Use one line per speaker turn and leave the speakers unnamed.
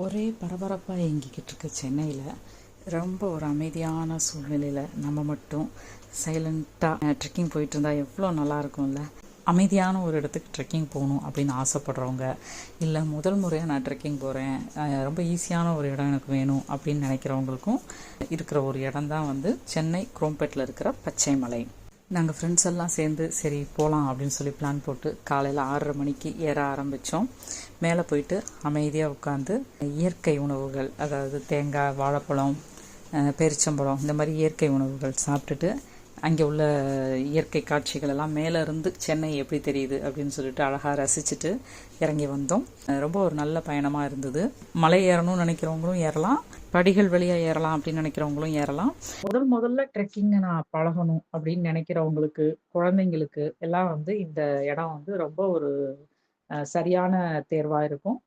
ஒரே பரபரப்பாக இயங்கிக்கிட்டு இருக்க சென்னையில். ரொம்ப ஒரு அமைதியான சூழ்நிலையில் நம்ம மட்டும் சைலண்ட்டாக ட்ரெக்கிங் போயிட்டு இருந்தால் எவ்வளோ நல்லாயிருக்கும்ல அமைதியான ஒரு இடத்துக்கு ட்ரெக்கிங் போகணும் அப்படின்னு ஆசைப்படுறவங்க இல்லை முதல் முறையாக நான் ட்ரெக்கிங் போகிறேன் ரொம்ப ஈஸியான ஒரு இடம் எனக்கு வேணும் அப்படின்னு நினைக்கிறவங்களுக்கும் இருக்கிற ஒரு இடம் தான் வந்து சென்னை குரோம்பேட்டில் இருக்கிற பச்சை மலை நாங்கள் ஃப்ரெண்ட்ஸ் எல்லாம் சேர்ந்து சரி போகலாம் அப்படின்னு சொல்லி பிளான் போட்டு காலையில் ஆறரை மணிக்கு ஏற ஆரம்பித்தோம் மேலே போயிட்டு அமைதியாக உட்காந்து இயற்கை உணவுகள் அதாவது தேங்காய் வாழைப்பழம் பெரிச்சம்பழம் இந்த மாதிரி இயற்கை உணவுகள் சாப்பிட்டுட்டு அங்கே உள்ள இயற்கை காட்சிகள் எல்லாம் மேலே இருந்து சென்னை எப்படி தெரியுது அப்படின்னு சொல்லிட்டு அழகாக ரசிச்சுட்டு இறங்கி வந்தோம். ரொம்ப ஒரு நல்ல பயணமாக இருந்தது. மலை ஏறணும்னு நினைக்கிறவங்களும் ஏறலாம். படிகள் வழியாக ஏறலாம் அப்படின்னு நினைக்கிறவங்களும் ஏறலாம். முதல் முதல்ல ட்ரெக்கிங்கை நான் பழகணும் அப்படின்னு நினைக்கிறவங்களுக்கு குழந்தைங்களுக்கு எல்லாம் வந்து இந்த இடம் வந்து ரொம்ப ஒரு சரியான தேர்வாக இருக்கும்.